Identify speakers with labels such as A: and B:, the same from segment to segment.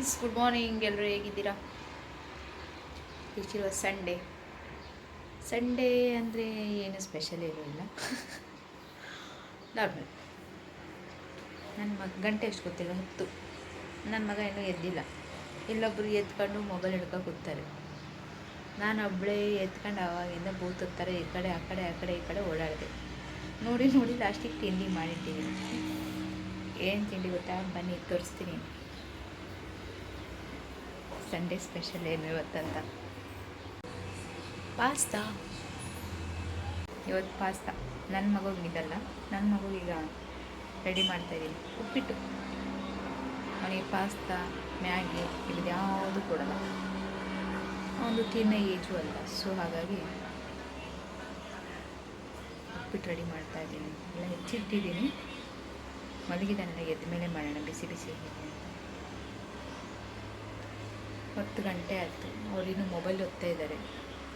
A: Friends good morning ಎಲ್ಲರೂ ಹೇಗಿದ್ದೀರಾ? ಈಚಿರುವ Sunday Sunday ಅಂದರೆ ಏನು ಸ್ಪೆಷಲ್ ಇರೋಲ್ಲ ನಾರ್ಮಲ್ ನನ್ನ ಮಗ, ಗಂಟೆ ಎಷ್ಟು ಗೊತ್ತಿಲ್ಲ? ಹತ್ತು. ನನ್ನ ಮಗ ಇನ್ನೂ ಎದ್ದಿಲ್ಲ. ಇಲ್ಲೊಬ್ಬರು ಎತ್ಕೊಂಡು ಮೊಬೈಲ್ ಹಿಡ್ಕೊ ಕೂತಾರೆ. ನಾನು ಒಬ್ಬಳೇ ಎತ್ಕೊಂಡು ಆವಾಗಿಂದ ಬೂತಾರೆ ಈ ಕಡೆ, ಆ ಕಡೆ ಆ ಕಡೆ, ಈ ಕಡೆ ಓಡಾಡಿದೆ. ನೋಡಿ ನೋಡಿ ಲಾಸ್ಟಿಗೆ ತಿಂಡಿ ಮಾಡಿದ್ದೀನಿ ಏನು ತಿಂಡಿ ಗೊತ್ತಾ? ಬನ್ನಿ, ತೋರಿಸ್ತೀನಿ. ಸಂಡೇ ಸ್ಪೆಷಲ್ ಏನು ಇವತ್ತಂತ? ಪಾಸ್ತಾ. ಇವತ್ತು ಪಾಸ್ತಾ. ನನ್ನ ಮಗುಗಿದಲ್ಲ ನನ್ನ ಮಗುಗೀಗ ರೆಡಿ ಮಾಡ್ತಾಯಿದ್ದೀನಿ ಉಪ್ಪಿಟ್ಟು. ಅವನಿಗೆ ಪಾಸ್ತಾ, ಮ್ಯಾಗಿ ಇದು ಯಾವುದು ಕೊಡಲ್ಲ. ಅವನು ತಿನ್ನೋ ಏಜು ಅಲ್ಲ ಸೊ ಹಾಗಾಗಿ ಉಪ್ಪಿಟ್ಟು ರೆಡಿ ಮಾಡ್ತಾಯಿದ್ದೀನಿ ಎಲ್ಲ ಹೆಚ್ಚಿಟ್ಟಿದ್ದೀನಿ ಮಲಗಿದಾನೆಲ್ಲ ಎದ್ದ ಮೇಲೆ ಮಾಡೋಣ, ಬಿಸಿ ಬಿಸಿ ಹತ್ತು ಗಂಟೆ ಆಯಿತು. ಅವರಿನ್ನು ಮೊಬೈಲ್ ಓದ್ತಾ ಇದ್ದಾರೆ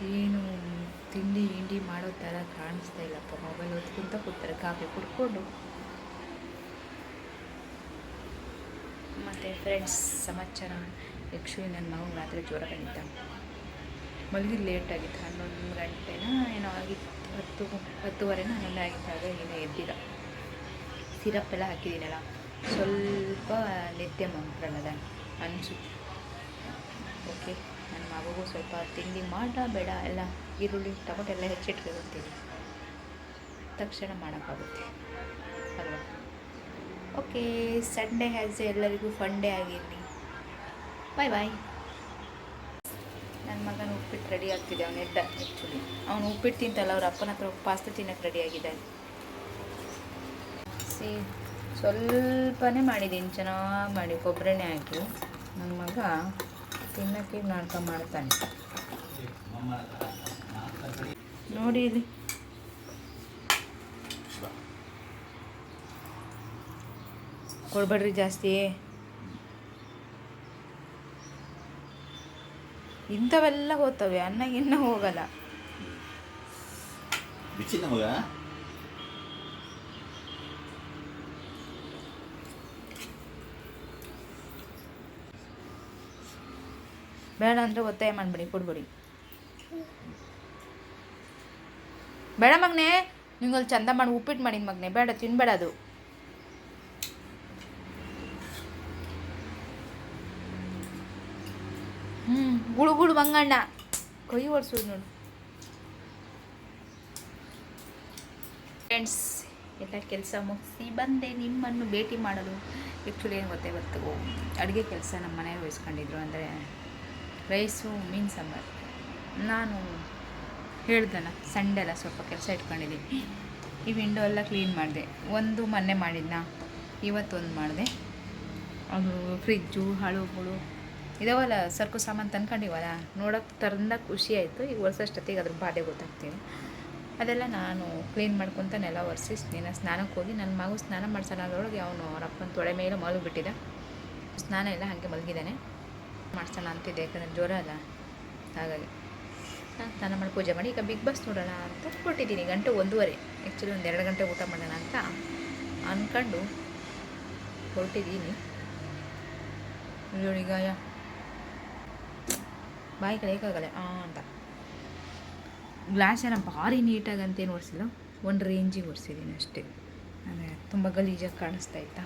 A: ಏನು ತಿಂಡಿ ಗಿಂಡಿ ಮಾಡೋ ಥರ ಕಾಣಿಸ್ತಾ ಇಲ್ಲಪ್ಪ. ಮೊಬೈಲ್ ಓದ್ಕೊಂತ ಕೂತಾರೆ ಕಾಫಿ ಕುಡ್ಕೊಂಡು. ಮತ್ತು ಫ್ರೆಂಡ್ಸ್ ಸಮಾಚಾರ? ಯಕ್ಷಿ ನನ್ನ ಮಗು ರಾತ್ರಿ ಜ್ವರ ಬಂದಿದ್ದ. ಮಲಗಿ ಲೇಟ್ ಆಗಿತ್ತು. ಹನ್ನೊಂದು ಗಂಟೆನ ಏನೋ ಆಗಿತ್ತು. ಹತ್ತು, ಹತ್ತುವರೆನ ಹನ್ನೊಂದು ಆಗಿದ್ದಾಗ ಏನೋ ಎದ್ದಿಲ್ಲ. ಸಿರಪ್ ಎಲ್ಲ ಹಾಕಿದ್ದೀನಲ್ಲ. ಸ್ವಲ್ಪ ನಿದ್ದೆ ಮಂತ್ರಲ್ಲದ ಅನಿಸುತ್ತೆ. ಓಕೆ, ನನ್ನ ಮಗುಗೂ ಸ್ವಲ್ಪ ತಿಂಡಿ ಮಾಡ, ಬೇಡ, ಎಲ್ಲ ಈರುಳ್ಳಿ, ಟೊಮೊಟೊ ಎಲ್ಲ ಹೆಚ್ಚಿಟ್ಕೊಂಡಿರ್ತೀನಿ ತಕ್ಷಣ ಮಾಡೋಕ್ಕಾಗುತ್ತೆ. ಅಲ್ವಾ? ಓಕೆ, ಸಂಡೇ ಹ್ಯಾಸ್ ಎಲ್ಲರಿಗೂ ಫಂಡೇ ಆಗಿರಲಿ. ಬಾಯ್ ಬಾಯ್ ನನ್ನ ಮಗನ ಉಪ್ಪಿಟ್ಟು ರೆಡಿ ಆಗ್ತಿದೆ, ಅವನು ಎದ್ದ ಆ್ಯಕ್ಚುಲಿ ಅವನು ಉಪ್ಪಿಟ್ಟು ತಿಂತಲ್ಲ, ಅವ್ರ ಅಪ್ಪನ ಹತ್ರ ಪಾಸ್ತಾ ತಿನ್ನಕ್ಕೆ ರೆಡಿ ಆಗಿದ್ದಾನೆ ಸಿ ಸ್ವಲ್ಪನೇ ಮಾಡಿದ್ದೀನಿ, ಚೆನ್ನಾಗಿ ಮಾಡಿ, ಕೊಬ್ಬರಿನೇ ಹಾಕಿ. ನನ್ನ ಮಗ ತಿನ್ನಕ್ಕೆ ನಾಟಕ ಮಾಡ್ತಾನೆ. ನೋಡಿ ಇಲ್ಲಿ. ಕೊಡ್ಬೇಡ್ರಿ ಜಾಸ್ತಿ. ಇಂಥವೆಲ್ಲ ಹೋಗ್ತವೆ ಅನ್ನ ಇನ್ನ ಹೋಗಲ್ಲ. ಬೇಡ ಅಂದರೆ ಒತ್ತಾಯ ಮಾಡಿಬಿಡಿ, ಕೊಡ್ಬೇಡಿ. ಬೇಡ ಮಗನೇ ನಿಂಗಲ್ಲಿ ಚಂದ ಮಾಡಿ ಉಪ್ಪಿಟ್ಟು ಮಾಡಿದ ಮಗನೇ, ಬೇಡ, ತಿನ್ಬೇಡ ಅದು. ಹ್ಞೂ ಗುಳು ಗುಳು ಬಂಗಣ್ಣ ಕೈ ಓಡಿಸೋದು ನೋಡು ಫ್ರೆಂಡ್ಸ್ ಎಲ್ಲ ಕೆಲಸ ಮುಗಿಸಿ ಬಂದೆ, ನಿಮ್ಮನ್ನು ಭೇಟಿ ಮಾಡಲು. ಆ್ಯಕ್ಚುಲಿ ಏನು ಗೊತ್ತೇ ಗೊತ್ತು ಅಡುಗೆ ಕೆಲಸ ನಮ್ಮ ಮನೆಯಲ್ಲಿ ವಹಿಸ್ಕೊಂಡಿದ್ರು ಅಂದರೆ ರೈಸು, ಮೀನು ಸಾಂಬಾರು. ನಾನು ಹೇಳ್ದಲ್ಲ ಸಂಡೆ ಎಲ್ಲ ಸ್ವಲ್ಪ ಕೆಲಸ ಇಟ್ಕೊಂಡಿದ್ದೀನಿ. ಈ ವಿಂಡೋ ಎಲ್ಲ ಕ್ಲೀನ್ ಮಾಡಿದೆ. ಒಂದು ಮೊನ್ನೆ ಮಾಡಿದ್ನ? ಇವತ್ತೊಂದು ಮಾಡಿದೆ. ಅದು ಫ್ರಿಜ್ಜು ಹಳುಗಳು ಇದಾವಲ್ಲ, ಸರ್ಕು ಸಾಮಾನು ತಂದ್ಕೊಂಡಿವಲ್ಲ ನೋಡೋಕ್ಕೆ ತರಂದ ಖುಷಿ ಆಯಿತು. ಈಗ ವರ್ಷಷ್ಟೊತ್ತಿಗೆ ಅದ್ರ ಬಾಧೆ ಗೊತ್ತಾಗ್ತೀನಿ ಅದೆಲ್ಲ ನಾನು ಕ್ಲೀನ್ ಮಾಡ್ಕೊತ ನೆಲ ಒರೆಸಿ ನೀನು ಸ್ನಾನಕ್ಕೆ ಹೋಗಿ ನನ್ನ ಮಗು ಸ್ನಾನ ಮಾಡ್ಸೋಣ ಅದರೊಳಗೆ ಅವನು ಅವ್ರ ಅಪ್ಪನ ತೊಳೆ ಮೇಲೆ ಮಲಗಿಬಿಟ್ಟಿದ್ದ ಸ್ನಾನ ಎಲ್ಲ ಹಾಗೆ ಮಲಗಿದ್ದಾನೆ ಮಾಡ್ಸೋಣ ಅಂತಿದ್ದೆ, ಯಾಕಂದರೆ ಜ್ವರ ಅಲ್ಲ. ಹಾಗಾಗಿ. ನಾನು ಸ್ನಾನ ಮಾಡಿ ಪೂಜೆ ಮಾಡಿ, ಈಗ ಬಿಗ್ ಬಾಸ್ ನೋಡೋಣ ಅಂತ ಕೊಟ್ಟಿದ್ದೀನಿ, ಗಂಟೆ ಒಂದೂವರೆ. ಆ್ಯಕ್ಚುಲಿ ಒಂದು ಎರಡು ಗಂಟೆ ಊಟ ಮಾಡೋಣ ಅಂತ ಅಂದ್ಕೊಂಡು ಹೊರಟಿದ್ದೀನಿ. ಗಾಯ ಬಾಯಿ ಕಲಿಯೋಕ್ಕಾಗಲ್ಲ ಹಾಂ ಅಂತ. ಗ್ಲಾಸ್ ಏನೋ ಭಾರಿ ನೀಟಾಗಿ ಅಂತೇನು ಓಡಿಸಿಲ್ಲ ಒಂದು ರೇಂಜಿಗೆ ಓಡಿಸಿದ್ದೀನಿ ಅಷ್ಟೇ. ಅಂದರೆ ತುಂಬ ಗಲೀಜಾಗಿ ಕಾಣಿಸ್ತಾ ಇತ್ತಾ.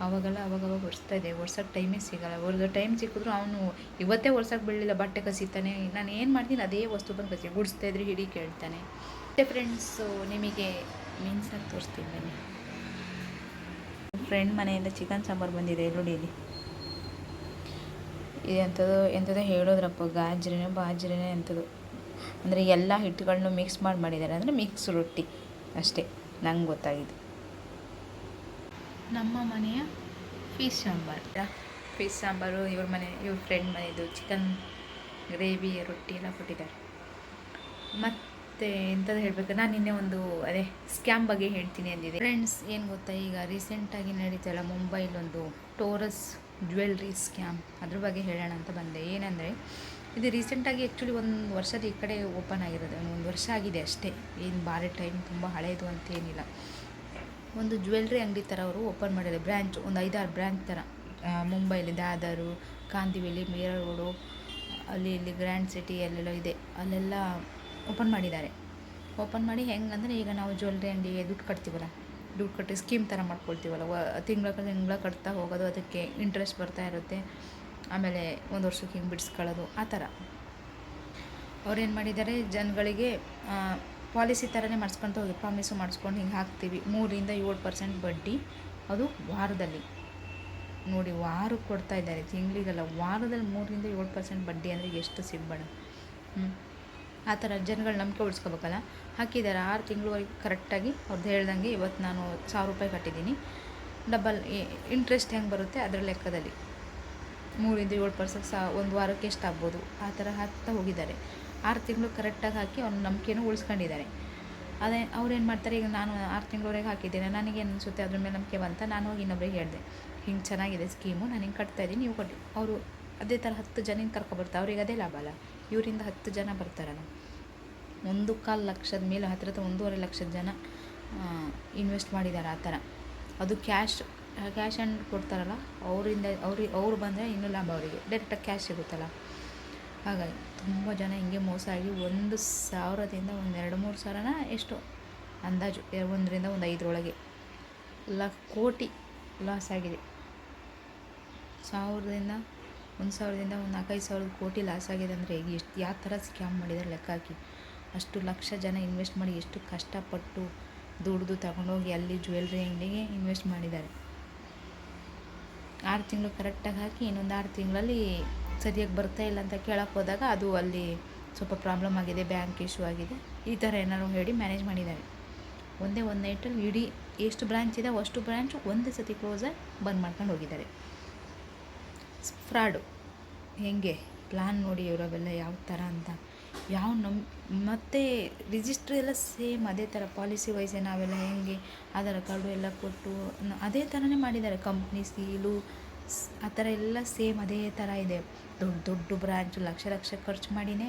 A: ಅವಾಗೆಲ್ಲ ಅವಾಗವಾಗ ಒರೆಸ್ತಾ ಇದೆ ಒರ್ಸೋಕ್ಕೆ ಟೈಮೇ ಸಿಗಲ್ಲ. ಒರೆದು ಟೈಮ್ ಸಿಕ್ಕಿದ್ರು ಅವನು ಇವತ್ತೇ ಒರ್ಸೋಕ್ಕೆ ಬಿಡಲಿಲ್ಲ. ಬಟ್ಟೆ ಕಸಿತಾನೆ. ನಾನು ಏನು ಮಾಡ್ತೀನಿ? ಅದೇ ವಸ್ತು ಬಂದು ಕಸಿ ಗುಡಿಸ್ತಾ ಇದ್ರೆ ಹಿಡಿ ಕೇಳ್ತಾನೆ. ಮತ್ತೆ ಫ್ರೆಂಡ್ಸು ನಿಮಗೆ ಮೀನ್ಸ್ ಸಾಕು ತೋರಿಸ್ತೀನಿ ಬನ್ನಿ. ಫ್ರೆಂಡ್ ಮನೆಯಿಂದ ಚಿಕನ್ ಸಾಂಬಾರು ಬಂದಿದೆ. ಇಲ್ಲಿ. ಇದು ಎಂಥದ್ದು ಎಂಥದ್ದು ಹೇಳೋದ್ರಪ್ಪ. ಗಾಜ್ರಿನೇ ಬಾಜ್ರಿನೇ ಎಂಥದ್ದು ಅಂದರೆ ಎಲ್ಲ ಹಿಟ್ಟುಗಳನ್ನು ಮಿಕ್ಸ್ ಮಾಡಿ ಮಾಡಿದ್ದಾರೆ. ಅಂದರೆ ಮಿಕ್ಸ್ ರೊಟ್ಟಿ ಅಷ್ಟೇ. ನಂಗೆ ಗೊತ್ತಾಗಿದ್ದು. ನಮ್ಮ ಮನೆಯ ಫಿಶ್ ಸಾಂಬಾರು. ಫಿಶ್ ಸಾಂಬಾರು, ಇವ್ರ ಮನೆ, ಇವ್ರ ಫ್ರೆಂಡ್ ಮನೆಯದು ಚಿಕನ್ ಗ್ರೇವಿ ರೊಟ್ಟಿ ಎಲ್ಲ ಕೊಟ್ಟಿದ್ದಾರೆ. ಮತ್ತು ಎಂಥದ್ದು ಹೇಳಬೇಕು? ನಾನು ನಿನ್ನೆ ಒಂದು, ಅದೇ ಸ್ಕ್ಯಾಮ್ ಬಗ್ಗೆ ಹೇಳ್ತೀನಿ ಅಂದಿದೆ ಫ್ರೆಂಡ್ಸ್ ಏನು ಗೊತ್ತಾ? ಈಗ ರೀಸೆಂಟಾಗಿ ನಡೀತಲ್ಲ ಮುಂಬೈಲೊಂದು ಟೋರಸ್ ಜ್ಯುವೆಲ್ರಿ ಸ್ಕ್ಯಾಮ್ ಅದ್ರ ಬಗ್ಗೆ ಹೇಳೋಣ ಅಂತ ಬಂದೆ. ಏನಂದರೆ, ಇದು ರೀಸೆಂಟಾಗಿ ಆ್ಯಕ್ಚುಲಿ ಒಂದು ವರ್ಷದ ಈ ಕಡೆ ಓಪನ್ ಆಗಿರೋದು. ಒಂದು ವರ್ಷ ಆಗಿದೆ ಅಷ್ಟೇ. ಏನು ಭಾರಿ ಟೈಮ್ ತುಂಬ ಹಳೆಯದು ಅಂತ ಏನಿಲ್ಲ. ಒಂದು ಜ್ಯುವೆಲ್ರಿ ಅಂಗಡಿ ಥರ ಅವರು ಓಪನ್ ಮಾಡಿದ್ದಾರೆ. ಬ್ರ್ಯಾಂಚ್ ಒಂದು ಐದಾರು ಬ್ರ್ಯಾಂಚ್ ಥರ ಮುಂಬೈಲಿ ದಾದರು ಕಾಂತಿವೇಲಿ ಮೀರಾ ರೋಡು ಅಲ್ಲಿ ಇಲ್ಲಿ ಗ್ರ್ಯಾಂಡ್ ಸಿಟಿ ಅಲ್ಲೆಲ್ಲ ಇದೆ. ಅಲ್ಲೆಲ್ಲ ಓಪನ್ ಮಾಡಿದ್ದಾರೆ. ಓಪನ್ ಮಾಡಿ ಹೆಂಗಂದರೆ ಈಗ ನಾವು ಜ್ಯುವೆಲ್ರಿ ಅಂಗಡಿಗೆ ದುಡ್ಡು ಕಟ್ತೀವಲ್ಲ, ದುಡ್ಡು ಕಟ್ಟಿ ಸ್ಕೀಮ್ ಥರ ಮಾಡ್ಕೊಳ್ತೀವಲ್ಲ. ತಿಂಗಳ ತಿಂಗಳ ಕಟ್ತಾ ಹೋಗೋದು, ಅದಕ್ಕೆ ಇಂಟ್ರೆಸ್ಟ್ ಬರ್ತಾ ಇರುತ್ತೆ. ಆಮೇಲೆ ಒಂದು ವರ್ಷಕ್ಕೆ ಹಿಂಗೆ ಬಿಡಿಸ್ಕೊಳ್ಳೋದು, ಆ ಥರ ಅವ್ರೇನು ಮಾಡಿದ್ದಾರೆ, ಜನಗಳಿಗೆ ಪಾಲಿಸಿ ಥರನೇ ಮಾಡಿಸ್ಕೊಂತ ಹೋಗಿ ಪ್ರಾಮಿಸು ಮಾಡಿಸ್ಕೊಂಡು ಹಿಂಗೆ ಹಾಕ್ತೀವಿ. ಮೂರಿಂದ ಏಳು ಪರ್ಸೆಂಟ್ ಬಡ್ಡಿ ಅದು ವಾರದಲ್ಲಿ. ನೋಡಿ ವಾರಕ್ಕೆ ಕೊಡ್ತಾ ಇದ್ದಾರೆ ತಿಂಗಳಿಗಲ್ಲ, ವಾರದಲ್ಲಿ ಮೂರರಿಂದ ಏಳು ಪರ್ಸೆಂಟ್ ಬಡ್ಡಿ ಅಂದರೆ ಎಷ್ಟು ಸಿಬ್ಬಣ ಹ್ಞೂ ಆ ಥರ ಜನಗಳು ನಂಬಿಕೆ ಉಳಿಸ್ಕೋಬೇಕಲ್ಲ? ಹಾಕಿದ್ದಾರೆ ಆರು ತಿಂಗಳವರೆಗೆ ಕರೆಕ್ಟಾಗಿ ಅವ್ರದ್ದು ಹೇಳ್ದಂಗೆ ಇವತ್ತು ನಾನು ಸಾವಿರ ರೂಪಾಯಿ ಕಟ್ಟಿದ್ದೀನಿ. ಡಬಲ್ ಇಂಟ್ರೆಸ್ಟ್ ಹೆಂಗೆ ಬರುತ್ತೆ ಅದರ ಲೆಕ್ಕದಲ್ಲಿ. ಮೂರಿಂದ ಏಳು ಪರ್ಸೆಂಟ್ ಸಾ, ಒಂದು ವಾರಕ್ಕೆ ಎಷ್ಟು ಆಗ್ಬೋದು ಆ ಥರ ಹಾಕ್ತಾ ಹೋಗಿದ್ದಾರೆ. ಆರು ತಿಂಗಳು ಕರೆಕ್ಟಾಗಿ ಹಾಕಿ ಅವ್ನ ನಂಬಿಕೆನೂ ಉಳಿಸ್ಕೊಂಡಿದ್ದಾರೆ ಅದೇ ಅವ್ರೇನು ಮಾಡ್ತಾರೆ, ಈಗ ನಾನು ಆರು ತಿಂಗಳವರೆಗೆ ಹಾಕಿದ್ದೇನೆ, ನನಗೆ ಅನಿಸುತ್ತೆ ಅದ್ರ ಮೇಲೆ ನಂಬಿಕೆ ಬಂತ, ನಾನು ಹೋಗಿ ಇನ್ನೊಬ್ರಿಗೆ ಹೇಳಿದೆ, ಹಿಂಗೆ ಚೆನ್ನಾಗಿದೆ ಸ್ಕೀಮು, ನಾನು ಹಿಂಗೆ ಕಟ್ತಾ ಇದ್ದೀನಿ, ನೀವು ಕೊಟ್ಟು ಅವರು ಅದೇ ಥರ ಹತ್ತು ಜನ ಕರ್ಕೊಬರ್ತಾರೆ ಅವ್ರಿಗೆ ಅದೇ ಲಾಭ ಅಲ್ಲ, ಇವರಿಂದ ಹತ್ತು ಜನ ಬರ್ತಾರಲ್ಲ. ಒಂದು ಕಾಲು ಲಕ್ಷದ ಮೇಲೆ ಹತ್ತಿರ ಒಂದೂವರೆ ಲಕ್ಷದ ಜನ ಇನ್ವೆಸ್ಟ್ ಮಾಡಿದ್ದಾರೆ ಆ ಥರ. ಅದು ಕ್ಯಾಶ್ ಕ್ಯಾಶ್ ಆ್ಯಂಡ್ ಕೊಡ್ತಾರಲ್ಲ, ಅವರಿಂದ ಅವ್ರಿಗೆ ಅವ್ರು ಬಂದರೆ ಇನ್ನೂ ಲಾಭ ಅವರಿಗೆ ಡೈರೆಕ್ಟಾಗಿ ಕ್ಯಾಶ್ ಸಿಗುತ್ತಲ್ಲ. ಹಾಗಾಗಿ ತುಂಬ ಜನ ಹಿಂಗೆ ಮೋಸ ಆಗಿ ಒಂದು ಸಾವಿರದಿಂದ ಒಂದು ಎರಡು ಮೂರು ಸಾವಿರನ ಎಷ್ಟು ಅಂದಾಜು ಒಂದರಿಂದ ಒಂದು ಐದರೊಳಗೆ ಲ ಕೋಟಿ ಲಾಸ್ ಆಗಿದೆ. ಸಾವಿರದಿಂದ ಒಂದು ಸಾವಿರದಿಂದ ಒಂದು ನಾಲ್ಕೈದು ಸಾವಿರದ ಕೋಟಿ ಲಾಸ್ ಆಗಿದೆ ಅಂದರೆ ಎಷ್ಟು, ಯಾವ ಥರ ಸ್ಕ್ಯಾಮ್ ಮಾಡಿದ್ದಾರೆ ಲೆಕ್ಕ ಹಾಕಿ. ಅಷ್ಟು ಲಕ್ಷ ಜನ ಇನ್ವೆಸ್ಟ್ ಮಾಡಿ ಎಷ್ಟು ಕಷ್ಟಪಟ್ಟು ದುಡ್ದು ತಗೊಂಡೋಗಿ ಅಲ್ಲಿ ಜ್ಯುವೆಲ್ರಿ ಅಂಗಡಿಗೆ ಇನ್ವೆಸ್ಟ್ ಮಾಡಿದ್ದಾರೆ. ಆರು ತಿಂಗಳು ಕರೆಕ್ಟಾಗಿ ಹಾಕಿ ಇನ್ನೊಂದು ಆರು ತಿಂಗಳಲ್ಲಿ ಸರಿಯಾಗಿ ಬರ್ತಾ ಇಲ್ಲ ಅಂತ ಕೇಳಕ್ಕೆ ಹೋದಾಗ ಅದು ಅಲ್ಲಿ ಸ್ವಲ್ಪ ಪ್ರಾಬ್ಲಮ್ ಆಗಿದೆ ಬ್ಯಾಂಕ್ ಇಶ್ಯೂ ಆಗಿದೆ. ಈ ಥರ ಏನಾದ್ರು ಹೇಳಿ ಮ್ಯಾನೇಜ್ ಮಾಡಿದ್ದಾರೆ. ಒಂದೇ ಒಂದು ನೈಟಲ್ಲಿ ಇಡೀ ಎಷ್ಟು ಬ್ರ್ಯಾಂಚ್ ಇದೆ, ಅಷ್ಟು ಬ್ರಾಂಚು ಒಂದೇ ಸತಿ ಕ್ಲೋಸಾಗಿ ಬಂದ್ ಮಾಡ್ಕೊಂಡು ಹೋಗಿದ್ದಾರೆ. ಫ್ರಾಡು ಹೆಂಗೆ? ಪ್ಲಾನ್ ನೋಡಿ ಇವರವೆಲ್ಲ ಯಾವ ಥರ ಅಂತ. ಯಾವ ನಮ್, ಮತ್ತೆ ರಿಜಿಸ್ಟ್ರ್ ಎಲ್ಲ ಸೇಮ್ ಅದೇ ಥರ ಪಾಲಿಸಿ ವೈಸೇ ನಾವೆಲ್ಲ ಹೆಂಗೆ? ಆಧಾರ್ ಕಾರ್ಡು ಎಲ್ಲ ಕೊಟ್ಟು, ಅದೇ ಥರನೇ ಮಾಡಿದ್ದಾರೆ. ಕಂಪ್ನಿ ಸೀಲು ಆ ಥರ ಎಲ್ಲ ಸೇಮ್ ಅದೇ ಥರ ಇದೆ. ದೊಡ್ಡ ದೊಡ್ಡ ಬ್ರಾಂಚು ಲಕ್ಷ ಲಕ್ಷ ಖರ್ಚು ಮಾಡಿನೇ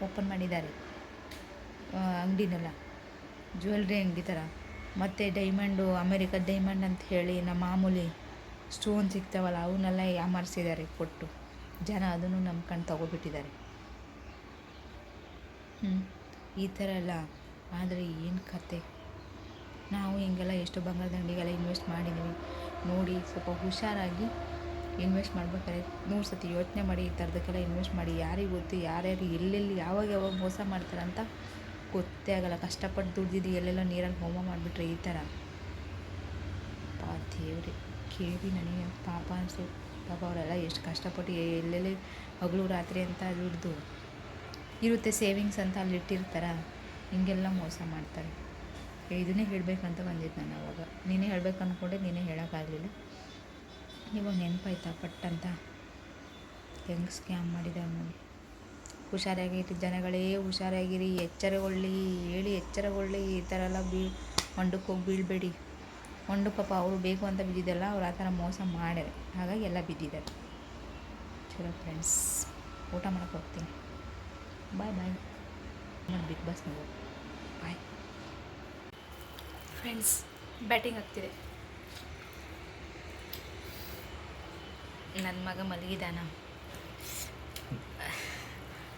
A: ಓಪನ್ ಮಾಡಿದ್ದಾರೆ. ಅಂಗಡಿನೆಲ್ಲ. ಜ್ಯುವೆಲ್ರಿ ಅಂಗಡಿ ಥರ. ಮತ್ತು ಡೈಮಂಡು ಅಮೇರಿಕದ ಡೈಮಂಡ್ ಅಂತ ಹೇಳಿ ನಮ್ಮ ಮಾಮೂಲಿ ಸ್ಟೋನ್ ಸಿಗ್ತಾವಲ್ಲ, ಅವನ್ನೆಲ್ಲ ಯಾಮಾರಿಸಿದ್ದಾರೆ ಕೊಟ್ಟು. ಜನ ಅದನ್ನು ಕಣ್ಣು ತಗೋಬಿಟ್ಟಿದ್ದಾರೆ. ಹ್ಞೂ ಈ ಥರ ಎಲ್ಲ ಆದರೆ ಏನು ಕತೆ? ನಾವು ಹಿಂಗೆಲ್ಲ ಎಷ್ಟು ಬಂಗಾರದ ಅಂಗಡಿಗೆಲ್ಲ ಇನ್ವೆಸ್ಟ್ ಮಾಡಿದ್ದೀವಿ ನೋಡಿ ಸ್ವಲ್ಪ ಹುಷಾರಾಗಿ ಇನ್ವೆಸ್ಟ್ ಮಾಡ್ಬೇಕಾದ್ರೆ ನೂರು ಸತಿ ಯೋಚನೆ ಮಾಡಿ ಈ ಥರದಕ್ಕೆಲ್ಲ ಇನ್ವೆಸ್ಟ್ ಮಾಡಿ. ಯಾರಿಗೆ ಗೊತ್ತು, ಯಾರ್ಯಾರು ಎಲ್ಲೆಲ್ಲಿ ಯಾವಾಗ ಯಾವಾಗ ಮೋಸ ಮಾಡ್ತಾರಂತ ಗೊತ್ತೇ ಆಗಲ್ಲ. ಕಷ್ಟಪಟ್ಟು ದುಡ್ದಿದ್ದು ಎಲ್ಲೆಲ್ಲ ನೀರಲ್ಲಿ ಹೋಮ ಮಾಡಿಬಿಟ್ರೆ ಈ ಥರ. ಪಾ ದೇವ್ರಿ, ಕೇಳಿ ನನಗೆ ಪಾಪ ಅನಿಸು. ಪಾಪ ಅವರೆಲ್ಲ ಎಷ್ಟು ಕಷ್ಟಪಟ್ಟು ಎಲ್ಲೆಲ್ಲಿ ಹಗಲು ರಾತ್ರಿ ಅಂತ ದುಡ್ದು ಇರುತ್ತೆ, ಸೇವಿಂಗ್ಸ್ ಅಂತ ಅಲ್ಲಿ ಇಟ್ಟಿರ್ತಾರ, ಹಿಂಗೆಲ್ಲ ಮೋಸ ಮಾಡ್ತಾರೆ. ಇದನ್ನೇ ಹೇಳಬೇಕಂತ ಬಂದಿದ್ದು ನಾನು ಅವಾಗ. ನೀನೇ ಹೇಳ್ಬೇಕು ಅಂದ್ಕೊಂಡೆ ನೀನೇ ಹೇಳೋಕ್ಕಾಗಲಿಲ್ಲ. ಇವಾಗ ನೆನಪಾಯ್ತಾ ಪಟ್ಟಂತ? ಹೆಂಗೆ ಸ್ಕ್ಯಾಮ್ ಮಾಡಿದೆ ನೋಡಿ ಹುಷಾರಾಗಿರಿ ಜನಗಳೇ, ಹುಷಾರಾಗಿರಿ, ಎಚ್ಚರಗೊಳ್ಳಿ, ಹೇಳಿ ಎಚ್ಚರಗೊಳ್ಳಿ, ಈ ಥರ ಎಲ್ಲ ಬೀ, ಹೊಂಡಕ್ಕೆ ಹೋಗಿ ಬೀಳಬೇಡಿ. ಹೊಂಡು ಪಾಪ ಅವರು ಬೇಕು ಅಂತ ಬಿದ್ದಿದ್ದಲ್ಲ ಅವ್ರು ಆ ಥರ ಮೋಸ ಮಾಡ್ಯಾರೆ. ಹಾಗಾಗಿ ಎಲ್ಲ ಬಿದ್ದಿದ್ದಾರೆ. ಚಲೋ ಫ್ರೆಂಡ್ಸ್ ಊಟ ಮಾಡೋಕ್ಕೆ ಹೋಗ್ತೀನಿ. ಬಾಯ್ ಬಾಯ್ ನೋಡಿ big boss boy friends batting ಆಗ್ತಿದೆ. ನನ್ನ ಮಗ ಮಲಗಿದಾನ.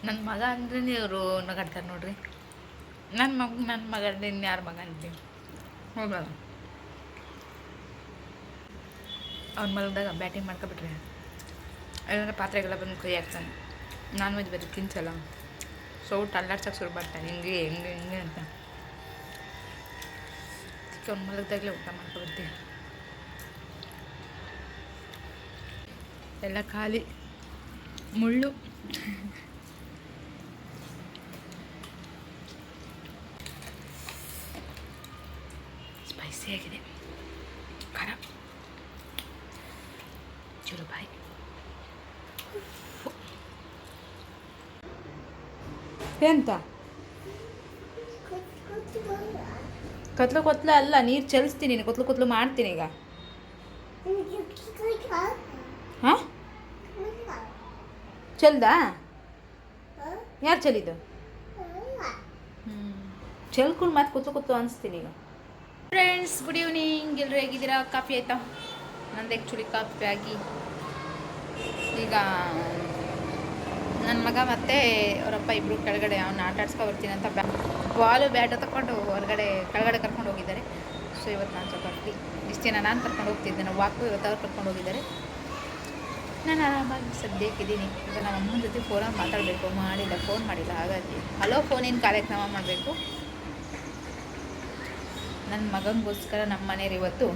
A: ನನ್ನ ಮಗ ಅಂದ್ರೆ ಇವರು ನಗಾಡ್ತಾರೆ ನೋಡ್ರಿ. ನನ್ನ ಮಗ ನನ್ನ ಮಗ ಅಂದ್ರೆ ಇನ್ಯಾರ ಮಗ ಅಂತೀನಿ ಹೋಗಲ್ಲ. ಅವ್ನು ಮಲಗಿದಾಗ ಬ್ಯಾಟಿಂಗ್ ಮಾಡ್ಕೊಬಿಟ್ರೆ ಇಲ್ಲಾಂದ್ರೆ ಪಾತ್ರೆಗೆಲ್ಲ ಬಂದು ಕೈ ಹಾಕ್ತಾನೆ. ನಾನ್ ವೆಜ್ ಬರೀ ತಿನ್ಸಲ್ಲ. ಸೌಟ್ ಅಲ್ಲಾಡ್ಸಕ್ಕೆ ಶುರು ಮಾಡ್ತಾನೆ. ಹಿಂಗೆ ಹಿಂಗೆ ಹಿಂಗೆ ಅಂತ. ಅವ್ನು ಮಲಗಿದಾಗಲೇ ಊಟ ಮಾಡ್ಕೊಬರ್ತೀವಿ ಎಲ್ಲ ಖಾಲಿ. ಮುಳ್ಳು. ಸ್ಪೈಸಿ ಆಗಿದೆ ಖಾರ. ಚಲೋ ಬಾಯ್. ಎಂತ? ಕತ್ಲು ಕೊತ್ಲು ಅಲ್ಲ, ನೀರು ಚಲಿಸ್ತೀನಿ ಕೊತ್ಲು ಕೊತ್ಲು ಮಾಡ್ತೀನಿ ಈಗ. ಹಾಂ? ಚಲ್ದಾ? ಯಾರು ಚಲಿದು ಹ್ಞೂ ಚೆಲ್ಕೊಂಡು ಮತ್ತೆ ಕೂತು ಕೂತು ಅನಿಸ್ತೀನಿ ಈಗ. ಫ್ರೆಂಡ್ಸ್ ಗುಡ್ ಈವ್ನಿಂಗ್ ಎಲ್ಲರೂ ಹೇಗಿದ್ದೀರಾ? ಕಾಫಿ ಆಯ್ತಾ? ನಂದು ಆ್ಯಕ್ಚುಲಿ ಕಾಫಿ ಆಗಿ. ಈಗ ನನ್ನ ಮಗ ಮತ್ತೆ ಅವರಪ್ಪ ಇಬ್ಬರು ಕೆಳಗಡೆ ಅವ್ನ ಆಟ ಆಡ್ಸ್ಕೊ ಬರ್ತೀನಿ ಅಂತ ಬ್ಯಾ ಬಾಲು ಬ್ಯಾಟ್ ತಗೊಂಡು ಹೊರಗಡೆ ಕೆಳಗಡೆ ಕರ್ಕೊಂಡು ಹೋಗಿದ್ದಾರೆ. ಸೊ ಇವತ್ತು ನಾನು ಸ್ವಲ್ಪ ಫ್ರೀ ಇಷ್ಟು ದಿನ ನಾನು ಕರ್ಕೊಂಡು ಹೋಗ್ತಿದ್ದೆ. ನಾವು ವಾಕು ಇವತ್ತು ಅವ್ರು ಕರ್ಕೊಂಡು ಹೋಗಿದ್ದಾರೆ. ನಾನು ಆರಾಮಾಗಿ ಸದ್ಯಕ್ಕಿದ್ದೀನಿ ಈಗ ನಮ್ಮ ಅಮ್ಮನ ಜೊತೆ ಫೋನಲ್ಲಿ ಮಾತಾಡಬೇಕು. ಮಾಡಿಲ್ಲ ಫೋನ್ ಮಾಡಿಲ್ಲ. ಹಾಗಾಗಿ ಹಲೋ ಫೋನಿನ ಕಾರ್ಯಕ್ರಮ ಮಾಡಬೇಕು. ನನ್ನ ಮಗನಿಗೋಸ್ಕರ ನಮ್ಮ ಮನೆಯವ್ರು ಇವತ್ತು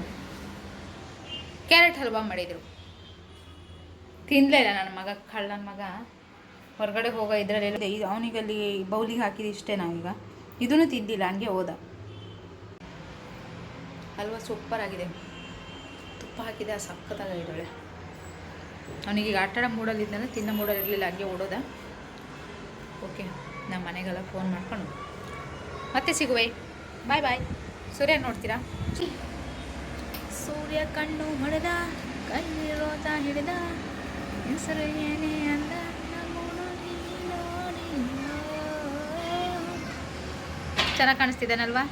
A: ಕ್ಯಾರೆಟ್ ಹಲ್ವಾ ಮಾಡಿದರು. ತಿನ್ನಲೇ ಇಲ್ಲ ನನ್ನ ಮಗ ಕಳ್ಳ ನನ್ನ ಮಗ. ಹೊರಗಡೆ ಹೋಗೋ ಇದರಲ್ಲಿ ಇದು. ಅವನಿಗಲ್ಲಿ ಬೌಲಿಗೆ ಹಾಕಿದ ಇಷ್ಟೇ ನಾವೀಗ ಇದನ್ನು ತಿಂದಿಲ್ಲ ಹಂಗೆ ಹೋದ. ಹಲ್ವಾ ಸೂಪರ್ ಆಗಿದೆ. ತುಪ್ಪ ಹಾಕಿದೆ ಆ ಸಕ್ಕತ್ತಾಗಿದ್ದಾಳೆ ಅವನಿಗೆ ಆಟ ಆಡೋ ಮೂಡಲ್ಲಿ ಇದ್ದಾನೆ ತಿನ್ನೋ ಮೂಡಲ್ಲಿರಲಿಲ್ಲ ಹಂಗೆ ಓಡೋದ. ಓಕೆ ನಮ್ಮ ಮನೆಗೆಲ್ಲ ಫೋನ್ ಮಾಡ್ಕೊಂಡು ಮತ್ತೆ ಸಿಗುವೆ. ಬಾಯ್ ಬಾಯ್ ಸೂರ್ಯ ನೋಡ್ತೀರಾ? ಸೂರ್ಯ ಕಣ್ಣು ಹೊಡೆದ ಕಣ್ಣಿರೋತ ಹಿಡಿದ ಹೆಸರು ಏನೇ ಅಂದ ನಮ್ಮೂರು ನೀನೋ ನೀನೋ. ಚೆನ್ನಾಗಿ ಕಾಣಿಸ್ತಿದ್ದಾನಲ್ವಾ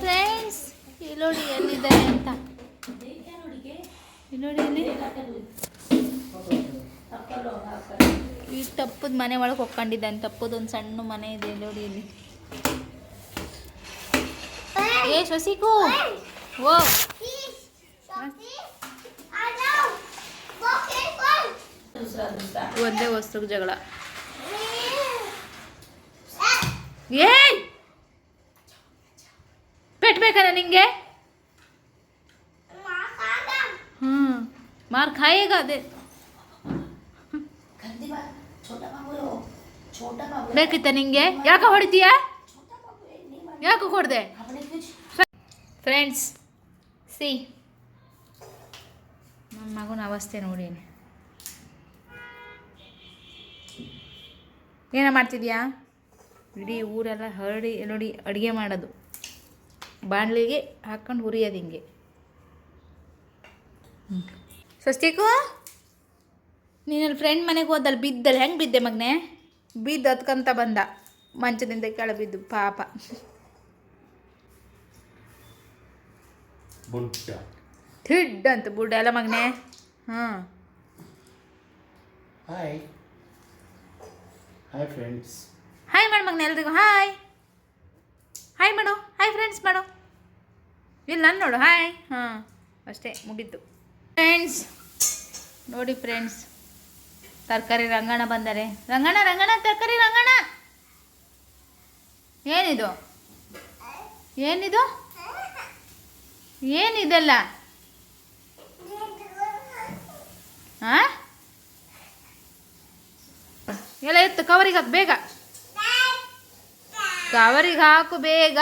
A: ಫ್ರೆಂಡ್ಸ್ ನೋಡಿ ಎಲ್ಲಿದೆ ಅಂತ. ಇಲ್ಲಿ ನೋಡಿ ಇಲ್ಲಿ ಈ ತಪ್ಪದ ಮನೆ ಒಳಗೆ ಹೊಕ್ಕೊಂಡಿದ್ದಾನೆ ತಪ್ಪದೊಂದು ಸಣ್ಣ ಮನೆ ಇದೆ ಇಲ್ಲಿ ನೋಡಿ ಇಲ್ಲಿ ಏ ಶಶಿಕು ಓ! ಒಂದೇ ವಸ್ತು ಜಗಳ. ಏಯ್! ಪೆಟ್ಬೇಕಲ್ಲ ನಿಂಗೆ? ಹ್ಮ್ ಮಾರ್ ಖಾಯೇಗ ಅದೇ. ಬೇಕಿತ್ತ ನಿಂಗೆ? ಯಾಕೆ ಹೊಡಿತೀಯ? ಯಾಕೆ ಹೊಡೆದೆ ಫ್ರೆಂಡ್ಸ್ ಸಿ ನನ್ನ ಮಗನ ಅವಸ್ಥೆ ನೋಡಿ. ಏನ ಮಾಡ್ತಿದ್ಯಾ? ಇಡೀ ಊರೆಲ್ಲ ಹರಡಿ ನೋಡಿ ಅಡುಗೆ ಮಾಡೋದು. ಬಾಣಲಿಗೆ ಹಾಕ್ಕೊಂಡು ಹುರಿಯೋದು ಹಿಂಗೆ. ಸ್ವಸ್ತಿಕು ನೀನಲ್ಲಿ ಫ್ರೆಂಡ್ ಮನೆಗೆ ಹೋದಲ್ಲಿ ಬಿದ್ದಲ್ಲಿ ಹೆಂಗೆ ಬಿದ್ದೆ ಮಗ್ನೆ? ಬಿದ್ದು ಹತ್ಕೊಂತ ಬಂದ. ಮಂಚದಿಂದ ಕೆಳ ಬಿದ್ದು ಪಾಪ.
B: ಬುಡ್ಡ
A: ಥಿಡ್ ಅಂತ ಬುಡ್ಡ ಎಲ್ಲ ಮಗನೆ? ಹಾಂ.
B: ಹಾಯ್ ಹಾಯ್ ಫ್ರೆಂಡ್ಸ್
A: ಹಾಯ್ ಮಾಡು ಮಗನ, ಎಲ್ರಿಗೂ ಹಾಯ್ ಹಾಯ್ ಮಾಡು ಹಾಯ್ ಫ್ರೆಂಡ್ಸ್ ಮಾಡು. ಇಲ್ಲಿ ನಾನು ನೋಡು ಹಾಯ್ ಹಾಂ, ಅಷ್ಟೇ ಮುಗೀತು. ಫ್ರೆಂಡ್ಸ್ ನೋಡಿ ಫ್ರೆಂಡ್ಸ್ ತರಕಾರಿ ರಂಗಣ ಬಂದರೆ. ರಂಗಣ ರಂಗಣ ತರಕಾರಿ ರಂಗಣ ಏನಿದು? ಏನಿದು? ಏನಿದೆಲ್ಲ? ಹಾಂ ಎಲ್ಲ ಎತ್ತು, ಕವರಿಗೆ ಹಾಕಿ, ಬೇಗ. ಕವರಿಗೆ ಹಾಕು ಬೇಗ.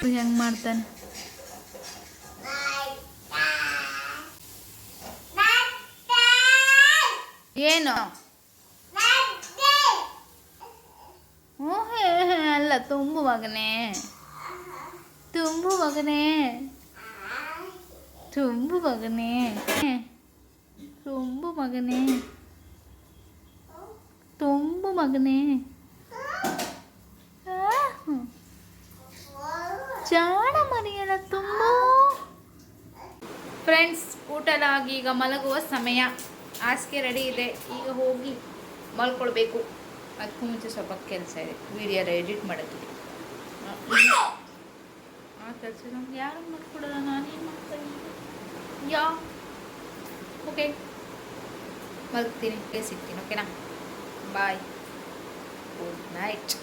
A: ಹೆಂಗ್ ಮಾಡ್ತಾನೆ? ಏನು? ಹ್ಞೂ ಹೇ ಹೇ, ಅಲ್ಲ ತುಂಬು ಮಗನೇ. ತುಂಬು ಮಗನೇ. ತುಂಬು ಮಗನೇ. ತುಂಬು ಮಗನೇ. ತುಂಬು ಮಗನೇ. ಜಾಣ ಮನೆಯಲ್ಲ ತುಂಬ ಫ್ರೆಂಡ್ಸ್ ಊಟದಾಗಿ ಈಗ ಮಲಗುವ ಸಮಯ. ಹಾಸಿಗೆ ರೆಡಿ ಇದೆ. ಈಗ ಹೋಗಿ ಮಲ್ಕೊಳ್ಬೇಕು. ಅದಕ್ಕೂ ಮುಂಚೆ ಸ್ವಲ್ಪ ಕೆಲಸ ಇದೆ. ವಿಡಿಯೋ ಎಡಿಟ್ ಮಾಡೋಕ್ಕಿದೆ ಆ ಕೆಲಸ ನಮ್ಗೆ ಯಾರು ಮಾಡ್ಕೊಡಲ್ಲ ನಾನೇನು ಮಾಡ್ತೀನಿ ಯಾ. ಓಕೆ ಮಲಗ್ತೀನಿ. ಸಿಗ್ತೀನಿ ಓಕೆನಾ ಬಾಯ್ ಗುಡ್ ನೈಟ್